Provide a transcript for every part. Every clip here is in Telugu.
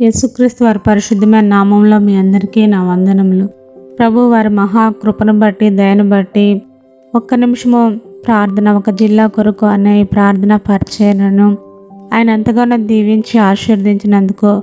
యేసుక్రీస్తు వారి పరిశుద్ధమైన నామంలో మీ అందరికీ నా వందనములు. ప్రభు వారి మహాకృపను బట్టి దయను బట్టి ఒక్క నిమిషము ప్రార్థన ఒక జిల్లా కొరకు అనే ఈ ప్రార్థన పరిచయను ఆయన ఎంతగానో దీవించి ఆశీర్వదించినందుకు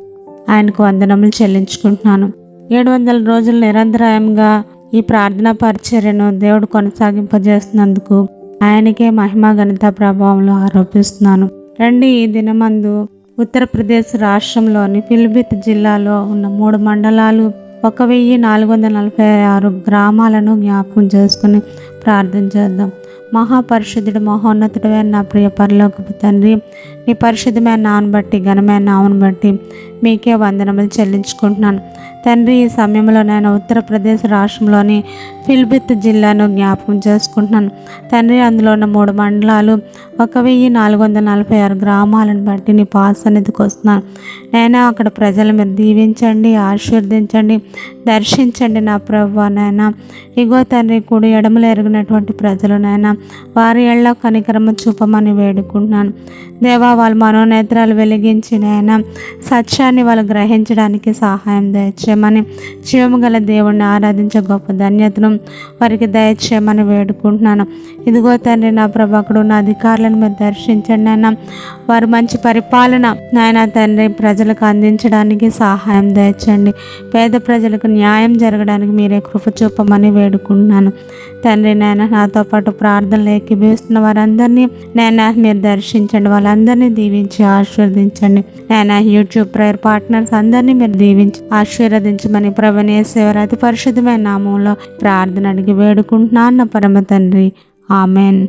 ఆయనకు వందనములు చెల్లించుకుంటున్నాను. ఏడు వందల రోజులు నిరంతరాయంగా ఈ ప్రార్థన పరిచర్యను దేవుడు కొనసాగింపజేస్తున్నందుకు ఆయనకే మహిమ ఘనత ప్రభావంలో ఆరోపిస్తున్నాను. రండి ఈ దినమందు ఉత్తరప్రదేశ్ రాష్ట్రంలోని పిలిభిత్ జిల్లాలో ఉన్న మూడు మండలాలు ఒక వెయ్యి నాలుగు వందల నలభై ఆరు గ్రామాలను జ్ఞాపకం చేసుకుని ప్రార్థన చేద్దాం. మహాపరిశుద్ధుడు మహోన్నతుడైన నా ప్రియ పరలోకపు తండ్రి. నీ పరిశుద్ధమైన నామను బట్టి ఘనమైన నామను బట్టి మీకే వందనములు చెల్లించుకుంటున్నాను. తండ్రి ఈ సమయంలో నేను ఉత్తరప్రదేశ్ రాష్ట్రంలోని ఫిల్బిత్ జిల్లాను జ్ఞాపకం చేసుకుంటున్నాను. తండ్రి అందులో ఉన్న మూడు మండలాలు ఒక వెయ్యి నాలుగు వందల నలభై ఆరు గ్రామాలను బట్టి నీ పాసన్నిధికి వస్తున్నాను. నేను అక్కడ ప్రజలు మీరు దీవించండి ఆశీర్వదించండి దర్శించండి నా ప్రభు నాయన. ఇగో తండ్రి కుడి ఎడమలు ఎరిగినటువంటి ప్రజలు నాయన వారి ఎళ్ళ కనికరమ చూపమని వేడుకుంటున్నాను. దేవా వాళ్ళ మనోనేత్రాలు వెలిగించి నాయన సత్యాన్ని వాళ్ళు గ్రహించడానికి సహాయం దయచేయమని జీవము గల దేవుణ్ణి ఆరాధించే గొప్ప ధన్యతను వారికి దయచేయమని వేడుకుంటున్నాను. ఇదిగో తండ్రి నా ప్రభు నా అధికారులను మీరు దర్శించండి నాయన వారు మంచి పరిపాలన నాయన తండ్రి ప్రజలకు అందించడానికి సహాయం దయచండి పేద ప్రజలకు న్యాయం జరగడానికి మీరే కృప చూపమని వేడుకుంటున్నాను. తండ్రి నాయన నాతో పాటు ప్రార్థనలు ఏకీభవిస్తున్న వారందరినీ నాయన మీరు దర్శించండి. వాళ్ళందరినీ దీవించి ఆశీర్వదించండి. నాయన యూట్యూబ్ ప్రేయర్ పార్ట్నర్స్ అందరినీ మీరు దీవించి ఆశీర్వదించమని ప్రవణేశ్వర అతి పరిశుద్ధమైన నామంలో ప్రార్థన అడిగి వేడుకుంటున్నా అన్న పరమ తండ్రి. ఆమెన్.